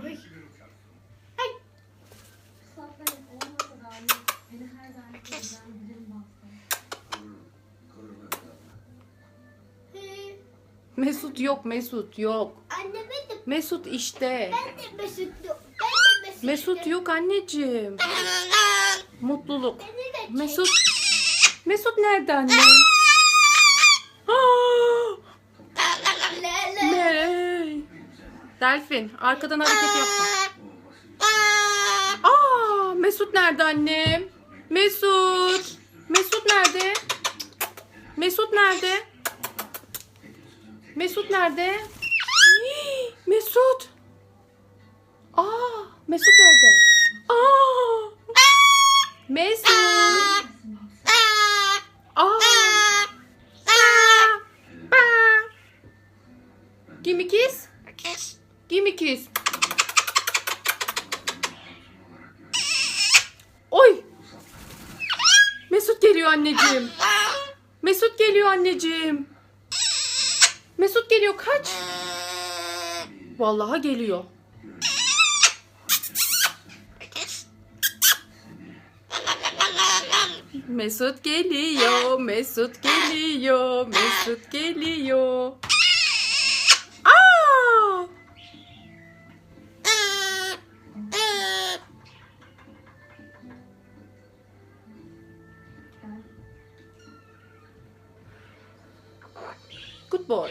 Ay. Mesut yok Mesut yok. Anne ben de Mesut işte. ben de Mesut yok. Ben de Mesut. Mesut yok anneciğim. Mutluluk. Mesut. Mesut nerede anne? Delfin arkadan hareket yapma. Aa, Mesut nerede annem? Mesut. Mesut nerede? Mesut nerede? Mesut nerede? Hii, Mesut. Aa, Mesut nerede? Aa! Mesut. Aa! Give me kiss. Give me kiss. Oy! Mesut geliyor anneciğim. Mesut geliyor anneciğim. Mesut geliyor kaç. Vallahi geliyor. Mesut geliyor, Mesut geliyor, Mesut geliyor. Good boy.